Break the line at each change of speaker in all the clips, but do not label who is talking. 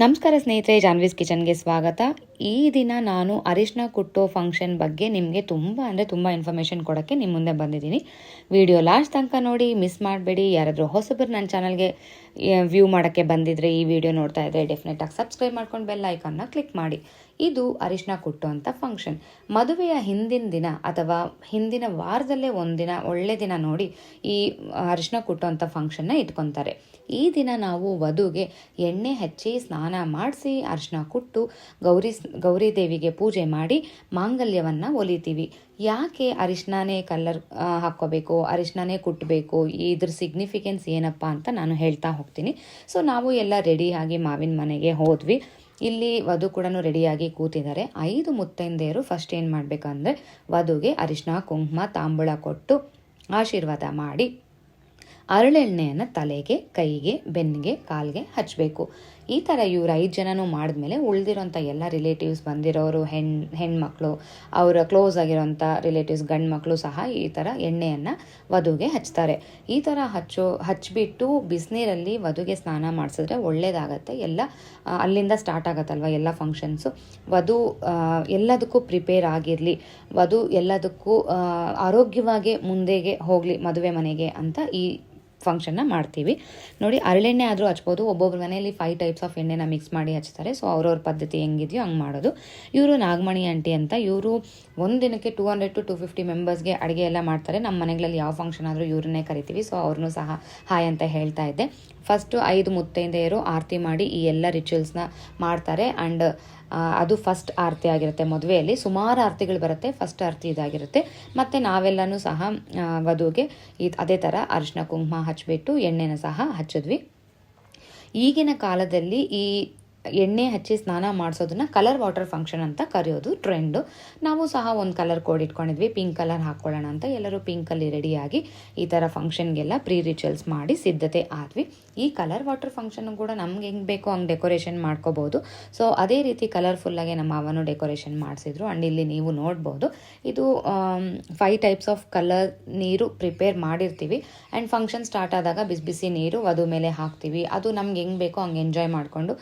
ನಮಸ್ಕಾರ ಸ್ನೇಹಿತರೆ, ಜಾನ್ವೀಸ್ ಕಿಚನ್ಗೆ ಸ್ವಾಗತ. ಈ ದಿನ ನಾನು ಅರಿಶಿನ ಕುಟ್ಟೋ ಫಂಕ್ಷನ್ ಬಗ್ಗೆ ನಿಮಗೆ ತುಂಬ ಅಂದರೆ ತುಂಬ ಇನ್ಫಾರ್ಮೇಷನ್ ಕೊಡೋಕ್ಕೆ ನಿಮ್ಮ ಮುಂದೆ ಬಂದಿದ್ದೀನಿ. ವಿಡಿಯೋ ಲಾಸ್ಟ್ ತನಕ ನೋಡಿ ಮಿಸ್ ಮಾಡಬೇಡಿ. ಯಾರಾದರೂ ಹೊಸಬರು ನನ್ನ ಚಾನಲ್ಗೆ ವ್ಯೂ ಮಾಡೋಕ್ಕೆ ಬಂದಿದ್ರೆ ಈ ವಿಡಿಯೋ ನೋಡ್ತಾ ಇದ್ದರೆ ಡೆಫಿನೆಟಾಗಿ ಸಬ್ಸ್ಕ್ರೈಬ್ ಮಾಡ್ಕೊಂಡು ಬೆಲ್ ಐಕಾನ್ನ ಕ್ಲಿಕ್ ಮಾಡಿ. ಇದು ಅರಿಶಿನ ಕುಟ್ಟುವಂಥ ಫಂಕ್ಷನ್ ಮದುವೆಯ ಹಿಂದಿನ ದಿನ ಅಥವಾ ಹಿಂದಿನ ವಾರದಲ್ಲೇ ಒಂದಿನ ಒಳ್ಳೆ ದಿನ ನೋಡಿ ಈ ಅರಿಶಿನ ಕುಟ್ಟುವಂಥ ಫಂಕ್ಷನ್ನ ಇಟ್ಕೊತಾರೆ. ಈ ದಿನ ನಾವು ವಧುಗೆ ಎಣ್ಣೆ ಹಚ್ಚಿ ಸ್ನಾನ ಮಾಡಿಸಿ ಅರಿಶಿನ ಕುಟ್ಟು ಗೌರಿ ಗೌರಿ ದೇವಿಗೆ ಪೂಜೆ ಮಾಡಿ ಮಾಂಗಲ್ಯವನ್ನು ಒಲಿತೀವಿ. ಯಾಕೆ ಅರಿಶಿನೇ ಕಲ್ಲರ್ ಹಾಕ್ಕೋಬೇಕು ಅರಿಶಿನೇ ಕುಟ್ಟಬೇಕು ಇದ್ರ ಸಿಗ್ನಿಫಿಕೆನ್ಸ್ ಏನಪ್ಪ ಅಂತ ನಾನು ಹೇಳ್ತಾ ಹೋಗ್ತೀನಿ. ಸೊ ನಾವು ಎಲ್ಲ ರೆಡಿಯಾಗಿ ಮಾವಿನ ಮನೆಗೆ ಹೋದ್ವಿ. ಇಲ್ಲಿ ವಧು ಕೂಡ ರೆಡಿಯಾಗಿ ಕೂತಿದ್ದಾರೆ. ಐದು ಮುತ್ತೈದೆಯರು ಫಸ್ಟ್ ಏನು ಮಾಡಬೇಕಂದ್ರೆ ವಧುಗೆ ಅರಿಶಿನ ಕುಂಕುಮ ತಾಂಬೂಳ ಕೊಟ್ಟು ಆಶೀರ್ವಾದ ಮಾಡಿ ಅರಳೆಣ್ಣೆಯನ್ನು ತಲೆಗೆ, ಕೈಗೆ, ಬೆನ್ನಿಗೆ, ಕಾಲಿಗೆ ಹಚ್ಚಬೇಕು ಈ ಥರ ಇವ್ರು ಐದು ಜನನೂ ಮಾಡಿದ್ಮೇಲೆ ಉಳಿದಿರೋಂಥ ಎಲ್ಲ ರಿಲೇಟಿವ್ಸ್ ಬಂದಿರೋರು, ಹೆಣ್, ಹೆಣ್ಮಕ್ಳು, ಅವರ ಕ್ಲೋಸ್ ಆಗಿರೋಂಥ ರಿಲೇಟಿವ್ಸ್ ಗಂಡು ಮಕ್ಕಳು ಸಹ ಈ ಥರ ಎಣ್ಣೆಯನ್ನು ವಧುಗೆ ಹಚ್ತಾರೆ. ಈ ಥರ ಹಚ್ಚೋ ಹಚ್ಚಿಬಿಟ್ಟು ಬಿಸಿನೀರಲ್ಲಿ ವಧುಗೆ ಸ್ನಾನ ಮಾಡಿಸಿದ್ರೆ ಒಳ್ಳೇದಾಗತ್ತೆ. ಎಲ್ಲ ಅಲ್ಲಿಂದ ಸ್ಟಾರ್ಟ್ ಆಗತ್ತಲ್ವ ಎಲ್ಲ ಫಂಕ್ಷನ್ಸು ವಧು ಎಲ್ಲದಕ್ಕೂ ಪ್ರಿಪೇರ್ ಆಗಿರಲಿ. ವಧು ಎಲ್ಲದಕ್ಕೂ ಆರೋಗ್ಯವಾಗಿ ಮುಂದೆಗೆ ಹೋಗಲಿ ಮದುವೆ ಮನೆಗೆ ಅಂತ ಈ ಫಂಕ್ಷನ್ನ ಮಾಡ್ತೀವಿ. ನೋಡಿ, ಅರಳೆಣ್ಣೆ ಆದರೂ ಹಚ್ಬೋದು. ಒಬ್ಬೊಬ್ಬರ ಮನೆಯಲ್ಲಿ ಫೈವ್ ಟೈಪ್ಸ್ ಆಫ್ ಎಣ್ಣೆನ ಮಿಕ್ಸ್ ಮಾಡಿ ಹಚ್ತಾರೆ. ಸೊ ಅವ್ರವ್ರ ಪದ್ಧತಿ ಹೆಂಗಿದೆಯೋ ಹಂಗೆ ಮಾಡೋದು. ಇವರು ನಾಗಮಣಿ ಆಂಟಿ ಅಂತ, ಇವರು ಒಂದು ದಿನಕ್ಕೆ two hundred to two fifty ಮೆಂಬರ್ಸ್ಗೆ ಅಡುಗೆ ಎಲ್ಲ ಮಾಡ್ತಾರೆ. ನಮ್ಮ ಮನೆಗಳಲ್ಲಿ ಯಾವ ಫಂಕ್ಷನ್ ಆದರೂ ಇವ್ರನ್ನೇ ಕರಿತೀವಿ. ಸೊ ಅವ್ರನ್ನೂ ಸಹ ಹಾಯ್ ಅಂತ ಹೇಳ್ತಾ ಇದ್ದೆ. ಫಸ್ಟು ಐದು ಮುತ್ತೈದೆಯರು ಆರತಿ ಮಾಡಿ ಈ ಎಲ್ಲ ರಿಚುವಲ್ಸ್ನ ಮಾಡ್ತಾರೆ. ಆ್ಯಂಡ್ ಅದು ಫಸ್ಟ್ ಆರತಿ ಆಗಿರುತ್ತೆ ಮದುವೆಯಲ್ಲಿ. ಸುಮಾರು ಆರತಿಗಳು ಬರುತ್ತೆ ಫಸ್ಟ್ ಆರತಿ ಇದಾಗಿರುತ್ತೆ. ಮತ್ತು ನಾವೆಲ್ಲನೂ ಸಹ ವಧುವಿಗೆ ಈ, ಅದೇ ಥರ ಅರಿಶಿನ, ಕುಂಕುಮ ಹಚ್ಚಿಬಿಟ್ಟು ಎಣ್ಣೆನ ಸಹ ಹಚ್ಚಿದ್ವಿ. ಈಗಿನ ಕಾಲದಲ್ಲಿ ಈ ಎಣ್ಣೆ ಹಚ್ಚಿ ಸ್ನಾನ ಮಾಡಿಸೋದನ್ನ ಕಲರ್ ವಾಟರ್ ಫಂಕ್ಷನ್ ಅಂತ ಕರೆಯೋದು ಟ್ರೆಂಡು ನಾವು ಸಹ ಒಂದು ಕಲರ್ ಕೋಡ್ ಇಟ್ಕೊಂಡಿದ್ವಿ ಪಿಂಕ್ ಕಲರ್ ಹಾಕ್ಕೊಳ್ಳೋಣ ಅಂತ. ಎಲ್ಲರೂ ಪಿಂಕಲ್ಲಿ ರೆಡಿಯಾಗಿ ಈ ಥರ ಫಂಕ್ಷನ್ಗೆಲ್ಲ ಪ್ರೀ ರಿಚುವಲ್ಸ್ ಮಾಡಿ ಸಿದ್ಧತೆ ಆದ್ವಿ. ಈ ಕಲರ್ ವಾಟರ್ ಫಂಕ್ಷನ್ ಕೂಡ ನಮ್ಗೆ ಹೆಂಗೆ ಬೇಕೋ ಹಂಗೆ ಡೆಕೋರೇಷನ್ ಮಾಡ್ಕೋಬೋದು. ಸೊ ಅದೇ ರೀತಿ ಕಲರ್ಫುಲ್ಲಾಗಿ ನಮ್ಮ ಅವನು ಡೆಕೋರೇಷನ್ ಮಾಡಿಸಿದ್ರು. ಆ್ಯಂಡ್ ಇಲ್ಲಿ ನೀವು ನೋಡ್ಬೋದು, ಇದು ಫೈವ್ ಟೈಪ್ಸ್ ಆಫ್ ಕಲರ್ ನೀರು ಪ್ರಿಪೇರ್ ಮಾಡಿರ್ತೀವಿ. ಆ್ಯಂಡ್ ಫಂಕ್ಷನ್ ಸ್ಟಾರ್ಟ್ ಆದಾಗ ಬಿಸಿ ಬಿಸಿ ನೀರು, ವಧು ಮೇಲೆ ಹಾಕ್ತೀವಿ. ಅದು ನಮ್ಗೆ ಹೆಂಗೆ ಬೇಕೋ ಹಂಗೆ ಎಂಜಾಯ್ ಮಾಡಿಕೊಂಡು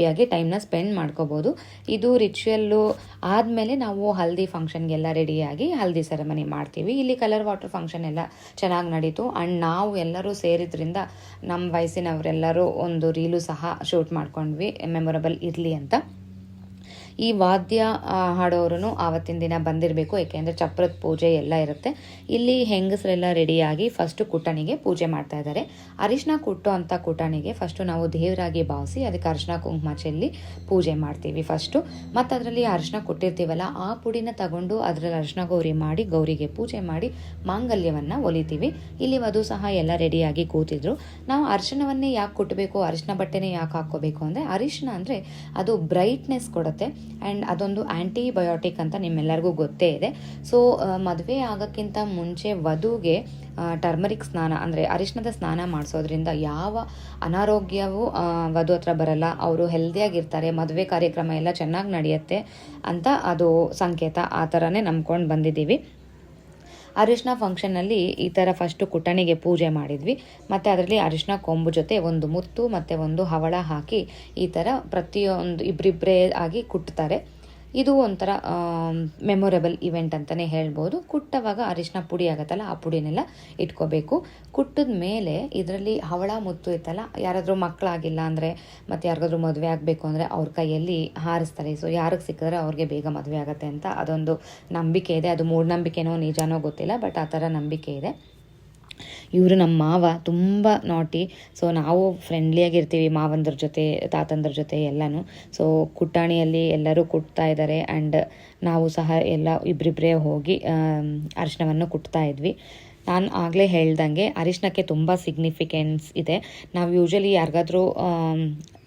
ಹ್ಯಾಪಿಯಾಗಿ ಟೈಮ್ನ ಸ್ಪೆಂಡ್ ಮಾಡ್ಕೋಬೋದು. ಇದು ರಿಚುವಲ್ಲು ಆದಮೇಲೆ ನಾವು ಹಲ್ದಿ ಫಂಕ್ಷನ್ಗೆಲ್ಲ ರೆಡಿಯಾಗಿ ಹಲ್ದಿ ಸೆರೆಮನಿ ಮಾಡ್ತೀವಿ. ಇಲ್ಲಿ ಕಲರ್ ವಾಟರ್ ಫಂಕ್ಷನ್ ಎಲ್ಲ ಚೆನ್ನಾಗಿ ನಡೀತು. ಆ್ಯಂಡ್ ನಾವು ಎಲ್ಲರೂ ಸೇರಿದ್ರಿಂದ ನಮ್ಮ ವಯಸ್ಸಿನವರೆಲ್ಲರೂ ಒಂದು ರೀಲು ಸಹ ಶೂಟ್ ಮಾಡ್ಕೊಂಡ್ವಿ. ಮೆಮೊರಬಲ್ ಇರಲಿ ಅಂತ. ಈ ವಾದ್ಯ ಹಾಡೋರು ಆವತ್ತಿನ ದಿನ ಬಂದಿರಬೇಕು, ಏಕೆಂದರೆ ಚಪ್ರದ ಪೂಜೆ ಎಲ್ಲ ಇರುತ್ತೆ. ಇಲ್ಲಿ ಹೆಂಗಸರೆಲ್ಲ ರೆಡಿಯಾಗಿ ಫಸ್ಟು ಕುಟಣಿಗೆ ಪೂಜೆ ಮಾಡ್ತಾ ಇದ್ದಾರೆ. ಅರಿಶಿನ ಕುಟ್ಟು ಅಂತ ಕುಟಣಿಗೆ ಫಸ್ಟು ನಾವು ದೇವರಾಗಿ ಭಾವಿಸಿ ಅದಕ್ಕೆ ಅರಿಶಿನ ಕುಂಕುಮ ಚೆಲ್ಲಿ ಪೂಜೆ ಮಾಡ್ತೀವಿ ಫಸ್ಟು ಮತ್ತು ಅದರಲ್ಲಿ ಅರಿಶಿನ ಕೊಟ್ಟಿರ್ತೀವಲ್ಲ, ಆ ಪುಡಿನ ತಗೊಂಡು ಅದರಲ್ಲಿ ಅರಿಶಿನ ಗೌರಿ ಮಾಡಿ, ಗೌರಿಗೆ ಪೂಜೆ ಮಾಡಿ ಮಾಂಗಲ್ಯವನ್ನು ಒಲಿತೀವಿ. ಇಲ್ಲಿ ವಧು ಸಹ ಎಲ್ಲ ರೆಡಿಯಾಗಿ ಕೂತಿದ್ರು. ನಾವು ಅರಿಶಿನವನ್ನೇ ಯಾಕೆ ಕುಟ್ಟಬೇಕು, ಅರಿಶಿನ ಬಟ್ಟೆನೇ ಯಾಕೆ ಹಾಕ್ಕೋಬೇಕು ಅಂದರೆ, ಅರಿಶಿನ ಅಂದರೆ ಅದು ಬ್ರೈಟ್ನೆಸ್ ಕೊಡುತ್ತೆ. ಆ್ಯಂಡ್ ಅದೊಂದು ಆ್ಯಂಟಿಬಯೋಟಿಕ್ ಅಂತ ನಿಮ್ಮೆಲ್ಲರಿಗೂ ಗೊತ್ತೇ ಇದೆ. ಸೊ ಮದುವೆ ಆಗೋಕ್ಕಿಂತ ಮುಂಚೆ ವಧುಗೆ ಟರ್ಮರಿಕ್ ಸ್ನಾನ, ಅಂದರೆ ಅರಿಶಿಣದ ಸ್ನಾನ ಮಾಡಿಸೋದ್ರಿಂದ ಯಾವ ಅನಾರೋಗ್ಯವೂ ವಧು ಹತ್ರ ಬರಲ್ಲ. ಅವರು ಹೆಲ್ದಿಯಾಗಿರ್ತಾರೆ ಮದುವೆ ಕಾರ್ಯಕ್ರಮ ಎಲ್ಲ ಚೆನ್ನಾಗಿ ನಡೆಯುತ್ತೆ ಅಂತ ಅದು ಸಂಕೇತ. ಆ ಥರನೇ ನಂಬ್ಕೊಂಡು ಬಂದಿದ್ದೀವಿ. ಅರಿಶಿನ ಫಂಕ್ಷನಲ್ಲಿ ಈ ಥರ ಫಸ್ಟು ಕುಟಣಿಗೆ ಪೂಜೆ ಮಾಡಿದ್ವಿ. ಮತ್ತು ಅದರಲ್ಲಿ ಅರಿಶಿನ ಕೊಂಬು ಜೊತೆ ಒಂದು ಮುತ್ತು ಮತ್ತು ಒಂದು ಹವಳ ಹಾಕಿ ಈ ಥರ ಪ್ರತಿಯೊಂದು ಇಬ್ಬರಿಬ್ಬರೇ ಆಗಿ ಕುಟ್ತಾರೆ. ಇದು ಒಂಥರ ಮೆಮೊರೇಬಲ್ ಇವೆಂಟ್ ಅಂತಲೇ ಹೇಳ್ಬೋದು. ಕುಟ್ಟವಾಗ ಅರಿಶಿನ ಪುಡಿ ಆಗುತ್ತಲ್ಲ, ಆ ಪುಡಿನೆಲ್ಲ ಇಟ್ಕೋಬೇಕು. ಕುಟ್ಟದ ಮೇಲೆ ಇದರಲ್ಲಿ ಹವಳ ಮುತ್ತು ಇತ್ತಲ್ಲ, ಯಾರಾದರೂ ಮಕ್ಕಳಾಗಿಲ್ಲ ಅಂದರೆ, ಮತ್ತು ಯಾರಿಗಾದ್ರೂ ಮದುವೆ ಆಗಬೇಕು ಅಂದರೆ ಅವ್ರ ಕೈಯಲ್ಲಿ ಹಾರಿಸ್ತಾರೆ. ಸೊ ಯಾರಿಗೆ ಸಿಕ್ಕಿದ್ರೆ ಅವ್ರಿಗೆ ಬೇಗ ಮದುವೆ ಆಗುತ್ತೆ ಅಂತ ಅದೊಂದು ನಂಬಿಕೆ ಇದೆ. ಅದು ಮೂಢನಂಬಿಕೆನೋ ನಿಜಾನೋ ಗೊತ್ತಿಲ್ಲ ಬಟ್ ಆ ಥರ ನಂಬಿಕೆ ಇದೆ. ಇವರು ನಮ್ಮ ಮಾವ ತುಂಬ ನಾಟಿ ಸೊ ನಾವು ಫ್ರೆಂಡ್ಲಿಯಾಗಿರ್ತೀವಿ ಮಾವಂದ್ರ ಜೊತೆ, ತಾತಂದ್ರ ಜೊತೆ ಎಲ್ಲನೂ. ಸೊ ಕುಟ್ಟಾಣಿಯಲ್ಲಿ ಎಲ್ಲರೂ ಕುಟ್ತಾ ಇದ್ದಾರೆ ಆ್ಯಂಡ್ ನಾವು ಸಹ ಎಲ್ಲ ಇಬ್ಬರಿಬ್ಬರೇ ಹೋಗಿ ಅರಿಶಿನವನ್ನು ಕುಟ್ತಾ ಇದ್ವಿ. ನಾನು ಆಗಲೇ ಹೇಳ್ದಂಗೆ ಅರಿಶಿನಕ್ಕೆ ತುಂಬ ಸಿಗ್ನಿಫಿಕೆನ್ಸ್ ಇದೆ. ನಾವು ಯೂಶಲಿ ಯಾರಿಗಾದ್ರೂ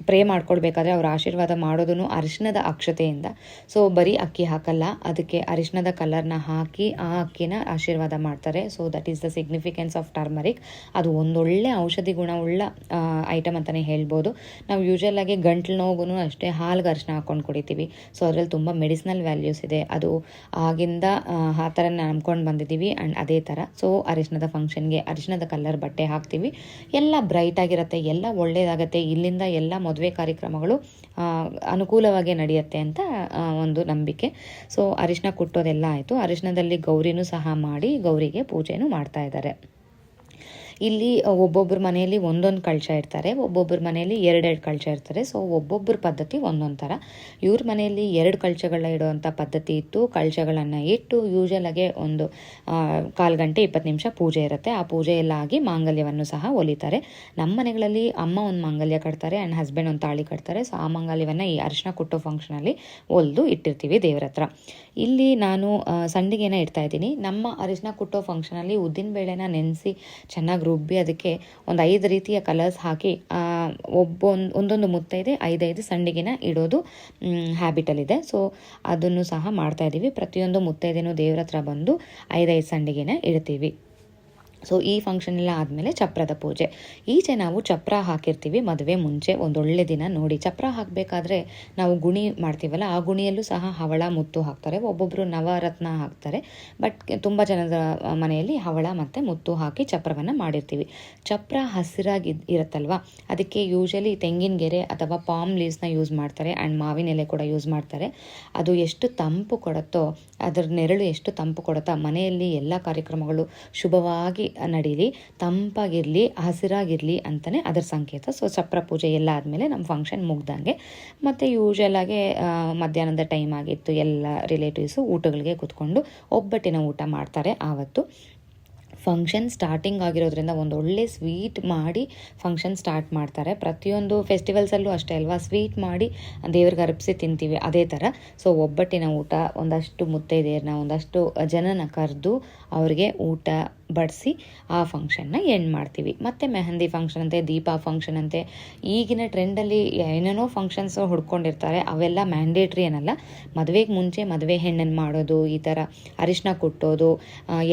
ಪ್ರೇ ಮಾಡ್ಕೊಳ್ಬೇಕಾದ್ರೆ ಅವ್ರ ಆಶೀರ್ವಾದ ಮಾಡೋದನ್ನು ಅರಿಶಿಣದ ಅಕ್ಷತೆಯಿಂದ. ಸೊ ಬರೀ ಅಕ್ಕಿ ಹಾಕಲ್ಲ ಅದಕ್ಕೆ ಅರಿಶಿಣದ ಕಲರ್ನ ಹಾಕಿ ಆ ಅಕ್ಕಿನ ಆಶೀರ್ವಾದ ಮಾಡ್ತಾರೆ. So that is the significance of turmeric ಅದು ಒಂದೊಳ್ಳೆ ಔಷಧಿ ಗುಣವುಳ್ಳ ಐಟಮ್ ಅಂತಲೇ ಹೇಳ್ಬೋದು. ನಾವು ಯೂಶಲ್ ಆಗಿ ಗಂಟ್ಲು ನೋವುಗೂ ಅಷ್ಟೇ ಹಾಲ್ಗೆ ಅರಿಶಿನ ಹಾಕ್ಕೊಂಡು ಕುಡಿತೀವಿ. ಸೊ ಅದರಲ್ಲಿ ತುಂಬ ಮೆಡಿಸಿನಲ್ ವ್ಯಾಲ್ಯೂಸ್ ಇದೆ. ಅದು ಆಗಿಂದ ಆ, ಥರ ನಂಬ್ಕೊಂಡು ಬಂದಿದ್ದೀವಿ. ಆ್ಯಂಡ್ ಅದೇ ಥರ ಸೊ ಅರಿಶಿಣದ ಫಂಕ್ಷನ್ಗೆ ಅರಿಶಿಣದ ಕಲರ್ ಬಟ್ಟೆ ಹಾಕ್ತೀವಿ. ಎಲ್ಲ ಬ್ರೈಟ್ ಆಗಿರುತ್ತೆ ಎಲ್ಲ ಒಳ್ಳೆಯದಾಗುತ್ತೆ ಇಲ್ಲಿಂದ ಎಲ್ಲ ಮದುವೆ ಕಾರ್ಯಕ್ರಮಗಳು ಅನುಕೂಲವಾಗಿ ನಡೆಯುತ್ತೆ ಅಂತ ಒಂದು ನಂಬಿಕೆ. ಸೊ ಅರಿಶಿನ ಕುಟ್ಟೋದೆಲ್ಲ ಆಯಿತು. ಅರಿಶಿನದಲ್ಲಿ ಗೌರಿನೂ ಸಹ ಮಾಡಿ ಗೌರಿಗೆ ಪೂಜೆನೂ ಮಾಡ್ತಾ ಇದ್ದಾರೆ. ಇಲ್ಲಿ ಒಬ್ಬೊಬ್ಬರ ಮನೆಯಲ್ಲಿ ಒಂದೊಂದು ಕಳಶ ಇರ್ತಾರೆ ಒಬ್ಬೊಬ್ಬರ ಮನೆಯಲ್ಲಿ ಎರಡೆರಡು ಕಳಶ ಇರ್ತಾರೆ ಸೊ ಒಬ್ಬೊಬ್ಬರ ಪದ್ಧತಿ ಒಂದೊಂದು ಥರ. ಇವ್ರ ಮನೆಯಲ್ಲಿ ಎರಡು ಕಳಶಗಳನ್ನ ಇಡುವಂಥ ಪದ್ಧತಿ ಇತ್ತು. ಕಳಶಗಳನ್ನು ಇಟ್ಟು ಯೂಶಲಾಗೆ ಒಂದು ಕಾಲು ಗಂಟೆ ಇಪ್ಪತ್ತು ನಿಮಿಷ ಪೂಜೆ ಇರುತ್ತೆ. ಆ ಪೂಜೆ ಎಲ್ಲ ಆಗಿ ಮಾಂಗಲ್ಯವನ್ನು ಸಹ ಒಲಿತಾರೆ. ನಮ್ಮ ಮನೆಗಳಲ್ಲಿ ಅಮ್ಮ ಒಂದು ಮಾಂಗಲ್ಯ ಕಟ್ತಾರೆ ಆ್ಯಂಡ್ ಹಸ್ಬೆಂಡ್ ಒಂದು ತಾಳಿ ಕಟ್ತಾರೆ. ಸೊ ಆ ಮಾಂಗಲ್ಯವನ್ನು ಈ ಅರಿಶಿನ ಕೊಟ್ಟೋ ಫಂಕ್ಷನಲ್ಲಿ ಒಲ್ದು ಇಟ್ಟಿರ್ತೀವಿ ದೇವ್ರ ಹತ್ರ. ಇಲ್ಲಿ ನಾನು ಸಂಡಿಗೆನ ಇಡ್ತಾ ಇದ್ದೀನಿ. ನಮ್ಮ ಅರಿಶಿನ ಕುಟ್ಟೋ ಫಂಕ್ಷನಲ್ಲಿ ಉದ್ದಿನ ಬೇಳೆನ ನೆನೆಸಿ ಚೆನ್ನಾಗಿ ರುಬ್ಬಿ ಅದಕ್ಕೆ ಒಂದು ಐದು ರೀತಿಯ ಕಲರ್ಸ್ ಹಾಕಿ ಒಬ್ಬೊಂದು, ಒಂದೊಂದು ಮುತ್ತೈದೆ ಐದೈದು ಸಂಡಿಗೆನ ಇಡೋದು ಹ್ಯಾಬಿಟಲ್ಲಿದೆ ಸೊ ಅದನ್ನು ಸಹ ಮಾಡ್ತಾ ಇದ್ದೀವಿ ಪ್ರತಿಯೊಂದು ಮುತ್ತೈದೆನೂ ದೇವ್ರ ಹತ್ರ ಬಂದು ಐದೈದು ಸಂಡಿಗೆನ ಇಡ್ತೀವಿ. ಸೊ ಈ ಫಂಕ್ಷನ್ ಎಲ್ಲ ಆದಮೇಲೆ ಚಪ್ರದ ಪೂಜೆ. ಈಚೆ ನಾವು ಚಪ್ರ ಹಾಕಿರ್ತೀವಿ ಮದುವೆ ಮುಂಚೆ, ಒಂದೊಳ್ಳೆ ದಿನ ನೋಡಿ. ಚಪ್ರ ಹಾಕಬೇಕಾದ್ರೆ ನಾವು ಗುಣಿ ಮಾಡ್ತೀವಲ್ಲ, ಆ ಗುಣಿಯಲ್ಲೂ ಸಹ ಹವಳ, ಮುತ್ತು ಹಾಕ್ತಾರೆ. ಒಬ್ಬೊಬ್ಬರು ನವರತ್ನ ಹಾಕ್ತಾರೆ. ಬಟ್ ತುಂಬ ಜನದ ಮನೆಯಲ್ಲಿ ಹವಳ ಮತ್ತು ಮುತ್ತು ಹಾಕಿ ಚಪ್ರವನ್ನು ಮಾಡಿರ್ತೀವಿ. ಚಪ್ರ ಹಸಿರಾಗಿ ಇರುತ್ತಲ್ವ? ಅದಕ್ಕೆ ಯೂಶಲಿ ತೆಂಗಿನ ಗೆರೆ ಅಥವಾ ಪಾಮ್ ಲೀವ್ಸ್ನ ಯೂಸ್ ಮಾಡ್ತಾರೆ. ಆ್ಯಂಡ್ ಮಾವಿನ ಎಲೆ ಕೂಡ ಯೂಸ್ ಮಾಡ್ತಾರೆ. ಅದು ಎಷ್ಟು ತಂಪು ಕೊಡುತ್ತೋ, ಅದರ ನೆರಳು ಎಷ್ಟು ತಂಪು ಕೊಡುತ್ತೋ ಮನೆಯಲ್ಲಿ ಎಲ್ಲ ಕಾರ್ಯಕ್ರಮಗಳು ಶುಭವಾಗಿ ನಡೀಲಿ, ತಂಪಾಗಿರಲಿ, ಹಸಿರಾಗಿರಲಿ ಅಂತಲೇ ಅದರ ಸಂಕೇತ. ಸೊ ಚಪ್ರ ಪೂಜೆ ಎಲ್ಲ ಆದಮೇಲೆ ನಮ್ಮ ಫಂಕ್ಷನ್ ಮುಗ್ದಂಗೆ. ಮತ್ತು ಆಗಿ ಮಧ್ಯಾಹ್ನದ ಟೈಮ್ ಆಗಿತ್ತು, ಎಲ್ಲ ರಿಲೇಟಿವ್ಸು ಊಟಗಳಿಗೆ ಕೂತ್ಕೊಂಡು ಒಬ್ಬಟ್ಟಿನ ಊಟ ಮಾಡ್ತಾರೆ ಆವತ್ತು. ಫಂಕ್ಷನ್ ಸ್ಟಾರ್ಟಿಂಗ್ ಆಗಿರೋದ್ರಿಂದ ಒಂದು ಒಳ್ಳೆ ಸ್ವೀಟ್ ಮಾಡಿ ಫಂಕ್ಷನ್ ಸ್ಟಾರ್ಟ್ ಮಾಡ್ತಾರೆ. ಪ್ರತಿಯೊಂದು ಫೆಸ್ಟಿವಲ್ಸಲ್ಲೂ ಅಷ್ಟೇ ಅಲ್ವಾ? ಸ್ವೀಟ್ ಮಾಡಿ ದೇವ್ರಿಗೆ ಅರ್ಪಿಸಿ ತಿಂತೀವಿ ಅದೇ ಥರ. ಸೊ ಒಬ್ಬಟ್ಟಿನ ಊಟ ಒಂದಷ್ಟು ಮುತ್ತೈದೆಯರನ್ನ, ಒಂದಷ್ಟು ಜನನ ಕರೆದು ಅವ್ರಿಗೆ ಊಟ ಬಡಿಸಿ ಆ ಫಂಕ್ಷನ್ನ ಎಂಡ್ ಮಾಡ್ತೀವಿ. ಮತ್ತು ಮೆಹಂದಿ ಫಂಕ್ಷನ್ ಅಂತೆ ದೀಪ ಫಂಕ್ಷನ್ ಅಂತೆ ಈಗಿನ ಟ್ರೆಂಡಲ್ಲಿ ಏನೇನೋ ಫಂಕ್ಷನ್ಸ್ ಹುಡ್ಕೊಂಡಿರ್ತಾರೆ, ಅವೆಲ್ಲ ಮ್ಯಾಂಡೇಟ್ರಿ ಏನಲ್ಲ. ಮದುವೆಗೆ ಮುಂಚೆ ಮದುವೆ ಹೆಣ್ಣನ್ನು ಮಾಡೋದು, ಈ ಥರ ಅರಿಶಿನ ಕೊಟ್ಟೋದು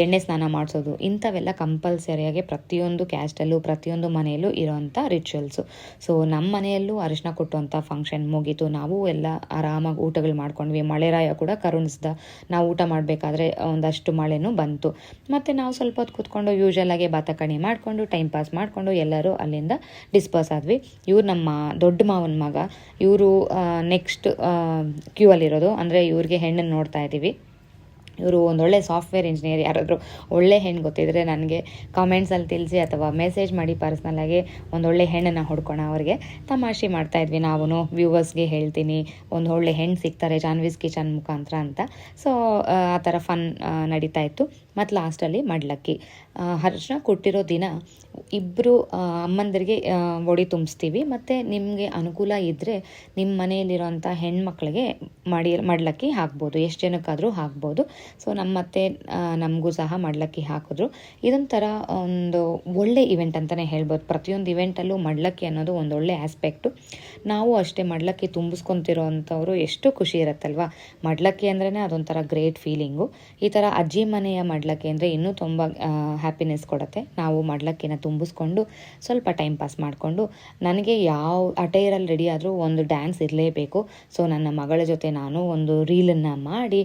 ಎಣ್ಣೆ ಸ್ನಾನ ಮಾಡಿಸೋದು, ಇಂಥವೆಲ್ಲ ಕಂಪಲ್ಸರಿಯಾಗಿ ಪ್ರತಿಯೊಂದು ಕ್ಯಾಸ್ಟಲ್ಲೂ ಪ್ರತಿಯೊಂದು ಮನೆಯಲ್ಲೂ ಇರೋವಂಥ ರಿಚುವಲ್ಸು ಸೊ ನಮ್ಮ ಮನೆಯಲ್ಲೂ ಅರಿಶಿನ ಕೊಟ್ಟುವಂಥ ಫಂಕ್ಷನ್ ಮುಗೀತು. ನಾವು ಎಲ್ಲ ಆರಾಮಾಗಿ ಊಟಗಳು ಮಾಡ್ಕೊಂಡ್ವಿ. ಮಳೆರಾಯ ಕೂಡ ಕರುಣಿಸ್ದ. ನಾವು ಊಟ ಮಾಡಬೇಕಾದ್ರೆ ಒಂದಷ್ಟು ಮಳೆನೂ ಬಂತು. ಮತ್ತು ನಾವು ಸ್ವಲ್ಪ ಹೊತ್ತು ಕೂತ್ಕೊಂಡು ಯೂಶಲಾಗಿ ಬಾತಕಣಿ ಮಾಡಿಕೊಂಡು ಟೈಮ್ ಪಾಸ್ ಮಾಡಿಕೊಂಡು ಎಲ್ಲರೂ ಅಲ್ಲಿಂದ ಡಿಸ್ಪರ್ಸ್ ಆದ್ವಿ. ಇವ್ರು ನಮ್ಮ ದೊಡ್ಡ ಮಾವನ ಮಗ, ಇವರು ನೆಕ್ಸ್ಟ್ ಕ್ಯೂ ಅಲ್ಲಿರೋದು. ಅಂದರೆ ಇವ್ರಿಗೆ ಹೆಣ್ಣನ್ನು ನೋಡ್ತಾ ಇದ್ದೀವಿ ಇವರು ಒಂದೊಳ್ಳೆ ಸಾಫ್ಟ್ವೇರ್ ಇಂಜಿನಿಯರ್ ಯಾರಾದರೂ ಒಳ್ಳೆ ಹೆಣ್ಣು ಗೊತ್ತಿದ್ರೆ ನನಗೆ ಕಾಮೆಂಟ್ಸಲ್ಲಿ ತಿಳಿಸಿ ಅಥವಾ ಮೆಸೇಜ್ ಮಾಡಿ ಪರ್ಸ್ನಲ್ಲಾಗಿ ಒಂದೊಳ್ಳೆ ಹೆಣ್ಣನ್ನು ಹೊಡ್ಕೊಣ ಅವ್ರಿಗೆ. ತಮಾಷೆ ಮಾಡ್ತಾ ಇದ್ವಿ. ನಾವು ವ್ಯೂವರ್ಸ್ಗೆ ಹೇಳ್ತೀನಿ, ಒಂದು ಒಳ್ಳೆ ಹೆಣ್ಣು ಸಿಗ್ತಾರೆ ಜಾನ್ವೀಸ್ ಕಿಚನ್ ಮುಖಾಂತರ ಅಂತ. ಸೊ ಆ ಥರ ಫನ್ ನಡೀತಾ ಇತ್ತು. ಮತ್ತು ಲಾಸ್ಟಲ್ಲಿ ಮಡ್ಲಕ್ಕಿ. ಹರ್ಷ ಕೊಟ್ಟಿರೋ ದಿನ ಇಬ್ಬರು ಅಮ್ಮಂದಿರಿಗೆ ಒಡಿ ತುಂಬಿಸ್ತೀವಿ. ಮತ್ತು ನಿಮಗೆ ಅನುಕೂಲ ಇದ್ದರೆ ನಿಮ್ಮ ಮನೆಯಲ್ಲಿರೋಂಥ ಹೆಣ್ಮಕ್ಳಿಗೆ ಮಾಡಿ, ಮಡ್ಲಕ್ಕಿ ಹಾಕ್ಬೋದು. ಎಷ್ಟು ಜನಕ್ಕಾದರೂ ಹಾಕ್ಬೋದು. ಸೊ ನಮ್ಮ ಮತ್ತೆ ನಮಗೂ ಸಹ ಮಡ್ಲಕ್ಕಿ ಹಾಕಿದ್ರು. ಇದೊಂಥರ ಒಂದು ಒಳ್ಳೆ ಇವೆಂಟ್ ಅಂತಲೇ ಹೇಳ್ಬೋದು. ಪ್ರತಿಯೊಂದು ಇವೆಂಟಲ್ಲೂ ಮಡ್ಲಕ್ಕಿ ಅನ್ನೋದು ಒಂದು ಒಳ್ಳೆ ಆಸ್ಪೆಕ್ಟು ನಾವು ಅಷ್ಟೇ ಮಡ್ಲಕ್ಕಿ ತುಂಬಿಸ್ಕೊತಿರೋ ಎಷ್ಟು ಖುಷಿ ಇರುತ್ತಲ್ವ? ಮಡ್ಲಕ್ಕಿ ಅಂದ್ರೇ ಅದೊಂಥರ ಗ್ರೇಟ್ ಫೀಲಿಂಗು ಈ ಥರ ಅಜ್ಜಿ ಮನೆಯ ಮಡ್ಲಕ್ಕಿ ಅಂದರೆ ಇನ್ನೂ ತುಂಬ ಹ್ಯಾಪಿನೆಸ್ ಕೊಡುತ್ತೆ. ನಾವು ಮಡ್ಲಕ್ಕಿನ ತುಂಬಿಸ್ಕೊಂಡು ಸ್ವಲ್ಪ ಟೈಮ್ ಪಾಸ್ ಮಾಡಿಕೊಂಡು ನನಗೆ ಯಾವ ಅಟೈರಲ್ಲಿ ರೆಡಿ ಆದರೂ ಒಂದು ಡ್ಯಾನ್ಸ್ ಇರಲೇಬೇಕು. ಸೊ ನನ್ನ ಮಗಳ ಜೊತೆ ನಾನು ಒಂದು ರೀಲನ್ನು ಮಾಡಿ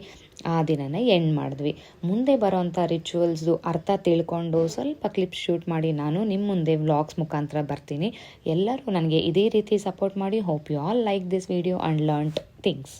ಆ ದಿನನ ಎಂಡ್ ಮಾಡಿದ್ವಿ. ಮುಂದೆ ಬರೋವಂಥ ರಿಚುವಲ್ಸ್ದು ಅರ್ಥ ತಿಳ್ಕೊಂಡು ಸ್ವಲ್ಪ ಕ್ಲಿಪ್ ಶೂಟ್ ಮಾಡಿ ನಾನು ನಿಮ್ಮ ಮುಂದೆ ವ್ಲಾಗ್ಸ್ ಮುಖಾಂತರ ಬರ್ತೀನಿ. ಎಲ್ಲರೂ ನನಗೆ ಇದೇ ರೀತಿ ಸಪೋರ್ಟ್ ಮಾಡಿ. Hope you all like this video and learnt things